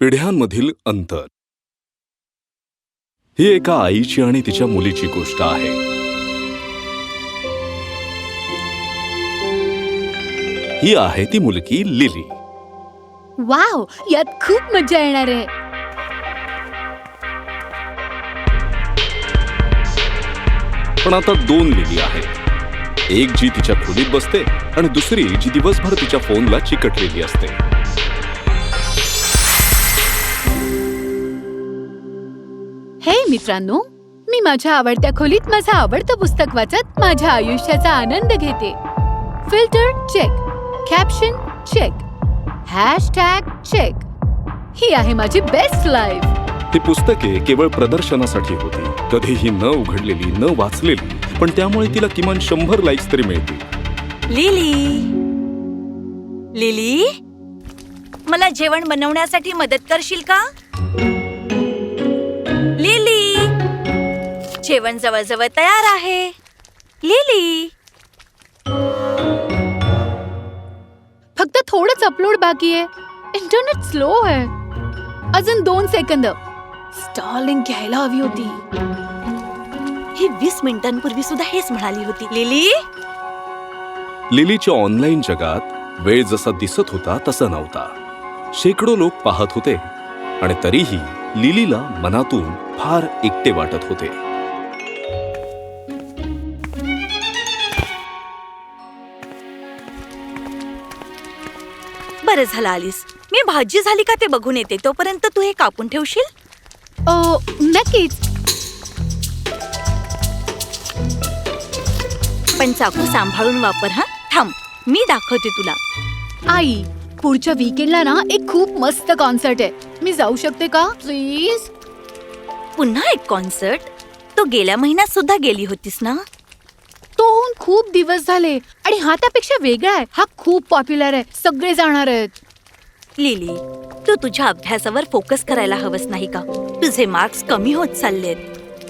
पिढ्यांमधील अंतर. ही एका आईची आणि तिच्या मुलीची गोष्ट आहे. ही आहे ती मुलगी लिली. वाव! यात खूप मजा येणार आहे. पण आता दोन लिली आहेत. एक जी तिच्या खोलीत बसते आणि दुसरी जी दिवसभर तिच्या फोनला चिकटलेली असते. हे मित्रांनो मी माझ्या आवडत्या खोलीत माझं आवडतं पुस्तक वाचत माझ्या आयुष्याचा आनंद घेते. Filter check caption check hashtag check ही आहे माझी बेस्ट लाईफ ती पुस्तके केवळ प्रदर्शनासाठी होती. कधीही न उघडलेली न वाचलेली पण त्यामुळे तिला किमान शंभर लाईक्स तरी मिळतील. लिली. लिली? मला जेवण बनवण्यासाठी मदत करशील का? जेवण जवळजवळ तयार आहे. लिली. फक्त थोडंच अपलोड बाकी आहे. इंटरनेट स्लो आहे. अजून दोन सेकंद स्टॉलिंग घ्यायला हवी होती. ही वीस मिनिटांपूर्वी सुद्धा हेच म्हणाली होती. लिली. लिलीच्या ऑनलाईन जगात वेळ जसा दिसत होता तसा नव्हता. शेकडो लोक पाहत होते आणि तरीही लिलीला मनातून फार एकटे वाटत होते. बरं झालं आलीस. मी भाजी झाली का ते बघून येते. तोपर्यंत तू हे कापून ठेवशील? अ, नक्कीच. पण चाकू सांभाळून वापर हा? थांब मी दाखवते तुला. आई पुढच्या वीकेंडला ना एक खूप मस्त कॉन्सर्ट आहे. मी जाऊ शकते का? प्लीज पुन्हा एक कॉन्सर्ट तू गेल्या महिन्यात सुद्धा गेली होतीस ना? तो होऊन खूप दिवस झाले आणि हा त्यापेक्षा वेगळा आहे. हा खूप पॉप्युलर आहे. सगळे जाणार आहेत. लिली तू तुझ्या अभ्यासावर फोकस करायला हवंस नाही का? तुझे मार्क्स कमी होत चाललेत.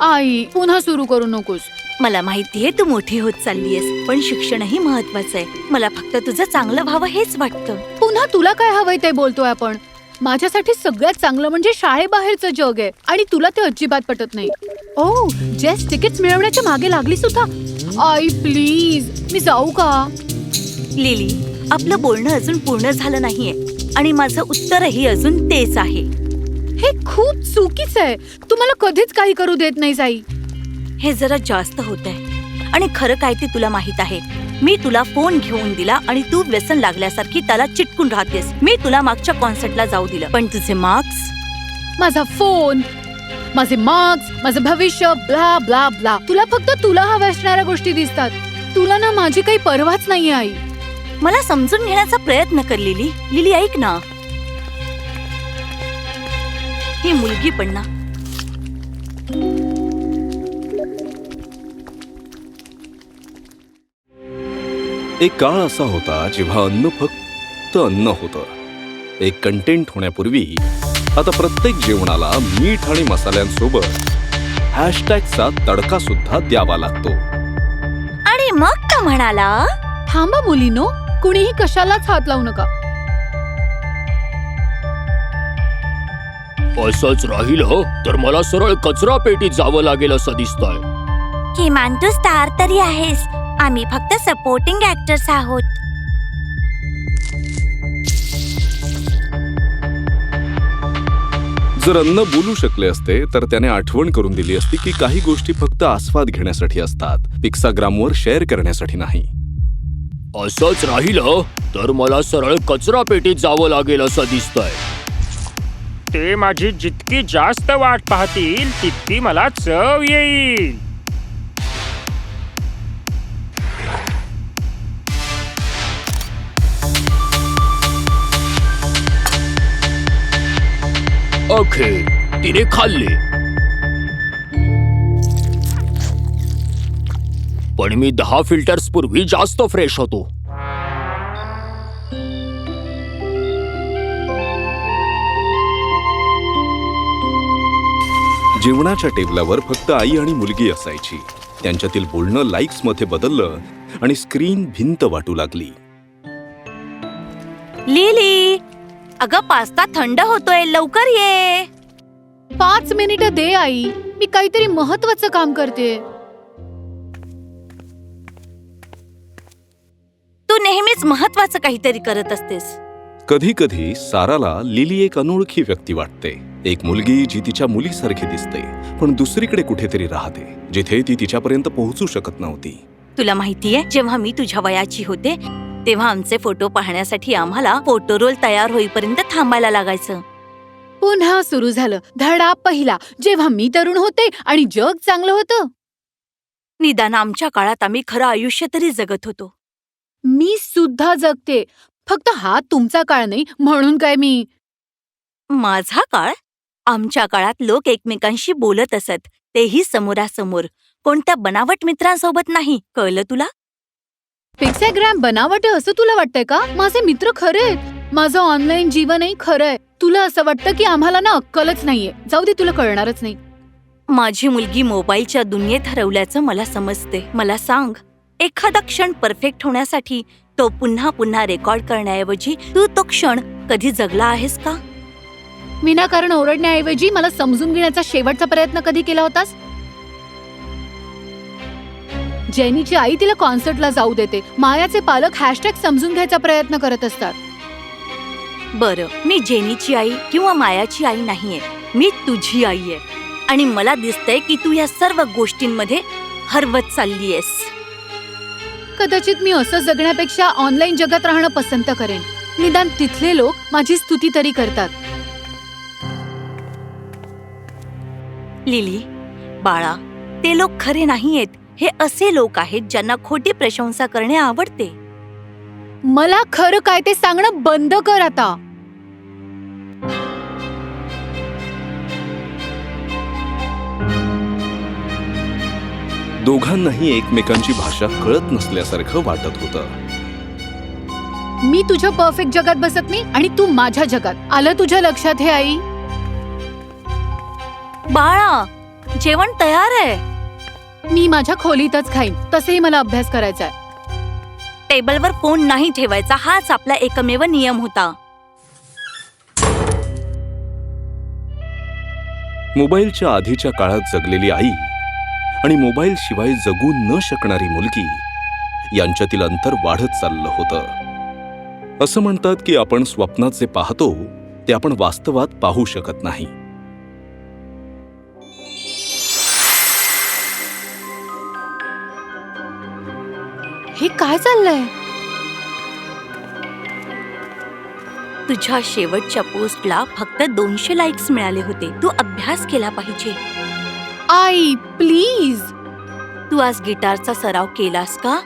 आई पुन्हा सुरू करू नकोस. मला माहितीये तू मोठी होत चाललीयस पण शिक्षणही महत्वाचं आहे. मला फक्त तुझं चांगलं व्हावं हेच वाटतं. पुन्हा तुला काय हवंय ते बोलतोय आपण? माझ्यासाठी सगळ्यात चांगलं म्हणजे शाळेबाहेरचं जग आहे. आणि तुला ते अजिबात पटत नाही. ओ जेस तिकीट मिळवण्याच्या मागे लागली सुद्धा? आई प्लीज मी जाऊ का? लिली आपलं बोलणं अजून पूर्ण झालं नाहीये आणि माझं उत्तरही अजून तेच आहे. हे खूप चुकीचं आहे. तू मला कधीच काही करू देत नाही आई हे जरा जास्त होत आहे आणि खरं काय ते तुला माहीत आहे? मी तुला फोन घेऊन दिला आणि तू व्यसन लागल्यासारखी त्याला चिटकून राहतेस. मी तुला मागच्या कॉन्सर्टला जाऊ दिलं. पण तुझे मार्क्स माझा फोन. माझे मार्क्स माझं भविष्य ब्ला ब्ला ब्ला. तुला फक्त तुला हव्या असणाऱ्या गोष्टी दिसतात. तुला ना माझी काही परवाच नाहीये आई. मला समजून घेण्याचा प्रयत्न कर लिली. लिली ऐक ना. ही मुलगी पण ना. एक काळ असा होता जेव्हा अन्न फक्त अन्न होतं. एक कंटेंट होण्यापूर्वी आता प्रत्येक जेवणाला मीठ आणि मसाल्यांसोबत हॅशटॅगचा तडका सुद्धा द्यावा लागतो. आणि मग का म्हणाला थांबा मुलीनो कुणीही कशालाच हात लावू नका. असंच राहिलं तर मला सरळ कचरा पेटीत जावं लागेल असं दिसतंय. किमान तू स्टार तरी आहेस. आम्ही फक्त सपोर्टिंग ऍक्टर्स आहोत. जर अन्न बोलू शकले असते तर त्याने आठवण करून दिली असती की काही गोष्टी फक्त आस्वाद घेण्यासाठी असतात. पिक्साग्रामवर शेअर करण्यासाठी नाही. असंच राहिलं तर मला सरळ कचरा पेटीत जावं लागेल असं दिसतंय. ते माझी जितकी जास्त वाट पाहतील तितकी मला चव येईल. अखेर तिने खाल्ले पण मी दहा फिल्टर्स पूर्वी जास्त फ्रेश होतो. जेवणाच्या टेबलावर फक्त आई आणि मुलगी असायची. त्यांच्यातील बोलणं लाईक्समध्ये बदललं आणि स्क्रीन भिंत वाटू लागली. लिली! अगं पास्ता थंड होतोय. लवकर ये. पाच मिनिटं दे आई. मी काहीतरी महत्वाचं काम करते. तू नेहमीच महत्वाचं काहीतरी करत असतेस. कधी कधी साराला लिली एक अनोळखी व्यक्ती वाटते. एक मुलगी जी तिच्या मुलीसारखी दिसते पण दुसरीकडे कुठेतरी राहते जिथे ती तिच्यापर्यंत पोहोचू शकत नव्हती. तुला माहितीये जेव्हा मी तुझ्या वयाची होते तेव्हा आमचे फोटो पाहण्यासाठी आम्हाला फोटो रोल तयार होईपर्यंत थांबायला लागायचं. पुन्हा सुरू झालं. धडा पहिला. जेव्हा मी तरुण होते आणि जग चांगलं होतं. निदान आमच्या काळात आम्ही खरं आयुष्य तरी जगत होतो. मी सुद्धा जगते. फक्त हा तुमचा काळ नाही म्हणून काय मी? माझा काळ? आमच्या काळात लोक एकमेकांशी बोलत असत. तेही समोरासमोर. कोणत्या बनावट मित्रांसोबत नाही. कळलं तुला? पिक्सॅग्राम बनावट आहे असं तुला वाटतंय का? माझे मित्र खरे आहेत. माझं ऑनलाईन जीवनही खरं आहे. तुला असं वाटतं की आम्हाला ना अक्कलच नाहीये. जाऊ दे तुला कळणारच नाही. माझी मुलगी मोबाईलच्या दुनियेत हरवल्याचं मला समजते. मला सांग एखादा क्षण परफेक्ट होण्यासाठी तो पुन्हा पुन्हा रेकॉर्ड करण्याऐवजी तू तो क्षण कधी जगला आहेस का? विनाकारण ओरडण्याऐवजी मला समजून घेण्याचा शेवटचा प्रयत्न कधी केला होतास? जेनीची आई तिला कॉन्सर्टला जाऊ देते. मायाचे पालक हॅशटॅग समजून घ्यायचा प्रयत्न करत असतात. बरं मी जेनीची आई किंवा मायाची आई नाहीये. मी तुझी आई आहे. आणि मला दिसतंय की तू या सर्व गोष्टींमध्ये हरवत चाललीयस. कदाचित मी असं जगण्यापेक्षा ऑनलाईन जगात राहणं पसंत करेन. निदान तिथले लोक माझी स्तुती तरी करतात. लिली बाळा ते लोक खरे नाहीयेत. हे असे लोक आहेत ज्यांना खोटी प्रशंसा करणे आवडते. मला खरं काय ते सांगणं बंद कर आता. दोघांनाही एकमेकांची भाषा कळत नसल्यासारखं वाटत होतं. मी तुझ्या परफेक्ट जगात बसत नाही आणि तू माझ्या जगात. आलं तुझ्या लक्षात हे आई? बाळा जेवण तयार आहे. मी माझ्या खोलीतच खाईन. तसेही मला अभ्यास करायचा आहे टेबलवर फोन नाही ठेवायचा हाच आपला एकमेव नियम होता. मोबाईलच्या आधीच्या काळात जगलेली आई आणि मोबाईल शिवाय जगू न शकणारी मुलगी यांच्यातील अंतर वाढत चाललं होतं. असं म्हणतात की आपण स्वप्नात जे पाहतो ते आपण वास्तवात पाहू शकत नाही. हे काय चाललंय? तुझ्या शेवटच्या पोस्टला फक्त दोनशे लाईक्स मिळाले होते. तू अभ्यास केला पाहिजे. आई प्लीज तू आज गिटारचा सराव केलास का?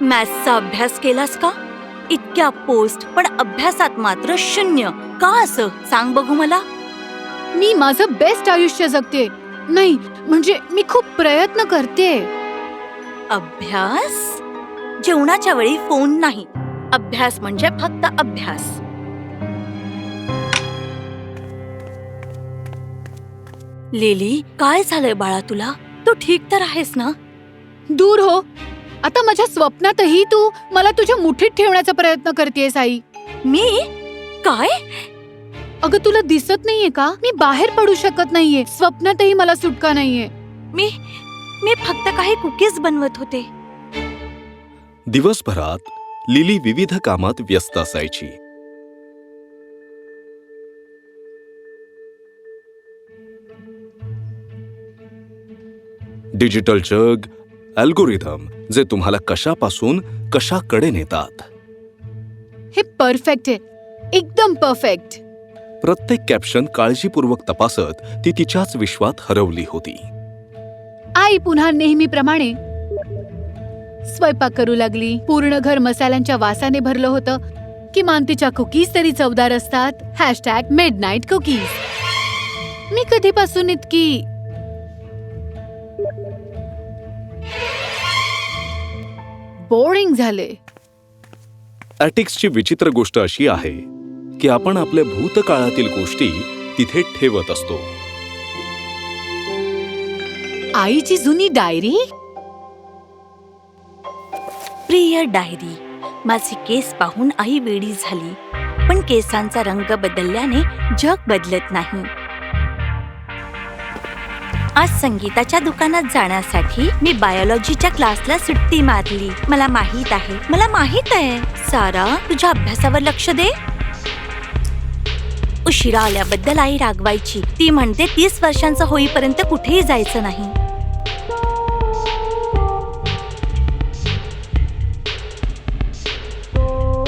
मॅथ्सचा अभ्यास केलास का? इतक्या पोस्ट पण अभ्यासात मात्र शून्य. का असं? सांग बघू मला. मी माझं बेस्ट आयुष्य जगते. नाही म्हणजे मी खूप प्रयत्न करते. अभ्यास? जेवणाच्या वेळी फोन नाही. अभ्यास म्हणजे फक्त अभ्यास. लिली काय झालंय बाळा तुला? तू ठीक तर आहेस ना? दूर हो. आता माझ्या स्वप्नातही तू मला तुझ्या मुठीत ठेवण्याचा प्रयत्न करतेस आई. मी? काय? अगं तुला दिसत नाहीये का? मी बाहेर पडू शकत नाहीये. स्वप्नातही मला सुटका नाहीये. मी मी फक्त काही कुकीज बनवत होते. दिवसभरात लिली विविध कामात व्यस्त असायची. डिजिटल जग अल्गोरिथम जे तुम्हाला कशापासून कशाकडे नेतात? हे परफेक्ट आहे. एकदम परफेक्ट प्रत्येक कॅप्शन काळजीपूर्वक तपासत ती तिच्याच विश्वात हरवली होती. आई पुन्हा नेहमीप्रमाणे स्वयंपाक करू लागली. पूर्ण घर मसाल्यांच्या वासाने भरलं होतं. किमान तिच्या कुकीज तरी चवदार असतात. हॅशटॅग मिड नाईट कुकीज मी कधीपासून इतकी बोरिंग झाले. ॲटिक्सची विचित्र गोष्ट अशी आहे की आपण आपल्या भूतकाळातील गोष्टी तिथे ठेवत असतो. आईची जुनी डायरी? प्रिय डायरी माझे केस पाहून आई वेडी झाली पण केसांचा रंग बदलल्याने जग बदलत नाही. आज संगीताच्या दुकानात जाण्यासाठी मी बायोलॉजीच्या क्लासला सुट्टी मारली. मला माहीत आहे. मला माहीत आहे. सारा तुझ्या अभ्यासावर लक्ष दे. उशिरा आल्याबद्दल आई रागवायची. ती म्हणते तीस वर्षांचं होईपर्यंत कुठेही जायचं नाही.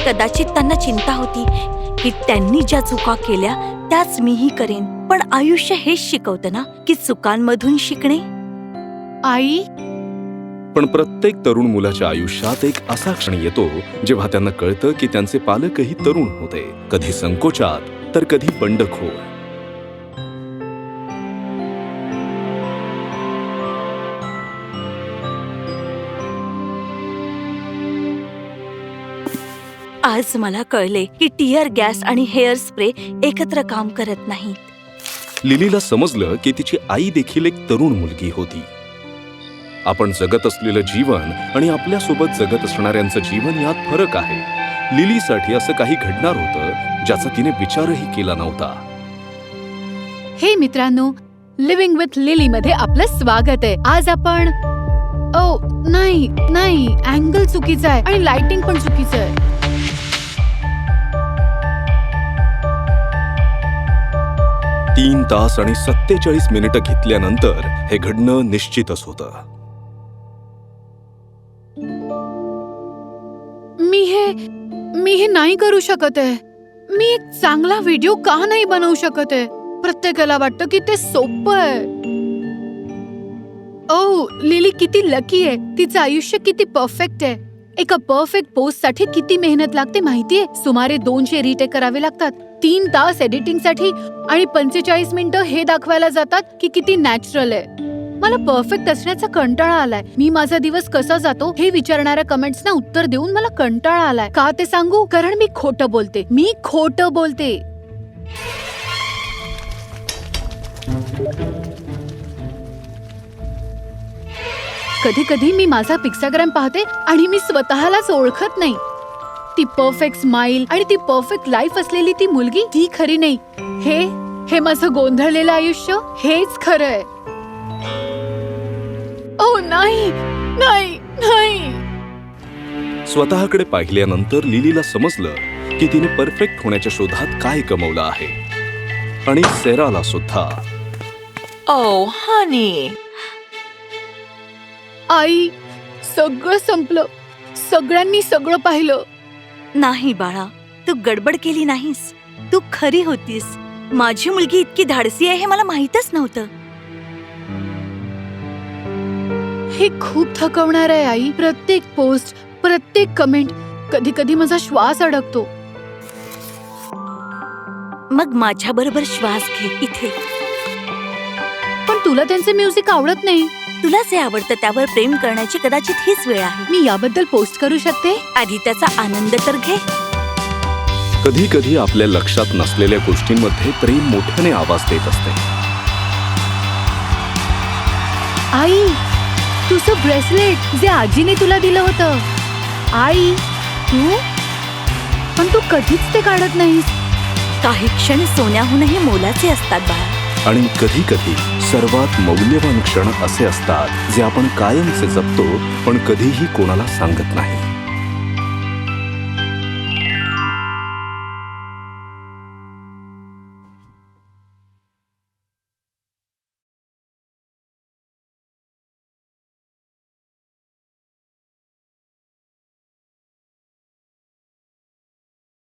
कदाचित त्यांना चिंता होती की त्यांनी ज्या चुका केल्या त्याच मीही करेन. पण आयुष्य हेच शिकवतं ना की चुकांमधून शिकणे? आई? पण प्रत्येक तरुण मुलाच्या आयुष्यात एक असा क्षण येतो जेव्हा त्यांना कळतं की त्यांचे पालकही तरुण होते. कधी संकोचात तर कधी बंडखोर. आज मला कळले की टिअर गॅस आणि हेअर स्प्रे एकत्र काम करत नाही लिलीला समजलं की तिची आई देखील एक तरुण मुलगी होती. आपण जगत असलेलं जीवन आणि आपल्यासोबत जगत असणाऱ्यांचं जीवन यात फरक आहे. लिलीसाठी असं काही घडणार होतं ज्याचा तिने विचारही केला नव्हता. हे मित्रांनो लिव्हिंग विथ लिली मध्ये आपलं स्वागत आहे. आज आपण ओ नाही नाही अँगल चुकीचा आहे आणि लाइटिंग पण चुकीचं आहे. तीन तास आणि सत्तेचाळीस मिनिटं घेतल्यानंतर हे घडणं निश्चितच होतं. मी हे मी हे नाही करू शकत आहे. मी एक चांगला व्हिडिओ का नाही बनवू शकत आहे? प्रत्येकाला वाटतं की ते सोपं आहे. ओ लिली किती लकी आहे. तिचं आयुष्य किती परफेक्ट आहे. एका परफेक्ट पोस्टसाठी किती मेहनत लागते माहितीये? सुमारे दोनशे रिटेक करावे लागतात. तीन तास एडिटिंगसाठी आणि पंचेचाळीस मिनिटं हे दाखवायला जातात की किती नॅचरल आहे. मला परफेक्ट असण्याचा कंटाळा आलाय. मी माझा दिवस कसा जातो हे विचारणाऱ्या कमेंट्सना उत्तर देऊन मला कंटाळा आलाय. का ते सांगू? कारण मी खोटं बोलते. मी खोटं बोलते. कधी कधी मी माझा पिक्साग्राम पाहते आणि मी स्वतःलाच ओळखत नाही. ती परफेक्ट स्माइल आणि ती परफेक्ट लाईफ असलेली ती मुलगी ती खरी नाही. हे हे माझं गोंधळलेलं आयुष्य हेच खरं आहे. ओ नाही नाही नाही. स्वतःकडे पाहिल्यानंतर लिलीला समजलं की तिने परफेक्ट होण्याच्या शोधात काय कमवलं आहे. आणि सेराला सुद्धा. Oh, honey. आई सगळं संपलं. सगळ्यांनी सगळं पाहिलं. नाही बाळा तू गडबड केली नाहीस. तू खरी होतीस. माझी मुलगी इतकी धाडसी आहे हे मला माहीतच नव्हतं. हे खूप थकवणार आहे आई. प्रत्येक पोस्ट प्रत्येक कमेंट कधी कधी माझा श्वास अडकतो. मग माझ्या बरोबर श्वास घे इथे. पण तुला त्यांचे म्युझिक आवडत नाही. तुला जे आवडतं त्यावर प्रेम करण्याची कदाचित हीच वेळ आहे. मी याबद्दल पोस्ट करू शकते? आधी त्याचा आनंद तर घे. कधी कधी आपल्या लक्षात नसलेल्या गोष्टींमध्ये प्रेम मोठ्याने आवाज देत असते. आई तुझं ब्रेसलेट जे आजीने तुला दिलं होतं. आई तू? पण तू कधीच ते काढत नाहीस. काही क्षण सोन्याहूनही मोलाचे असतात बाळा. आणि कधी कधी सर्वात मौल्यवान क्षण असे असतात जे आपण कायमचे जपतो पण कधीही कोणाला सांगत नाही.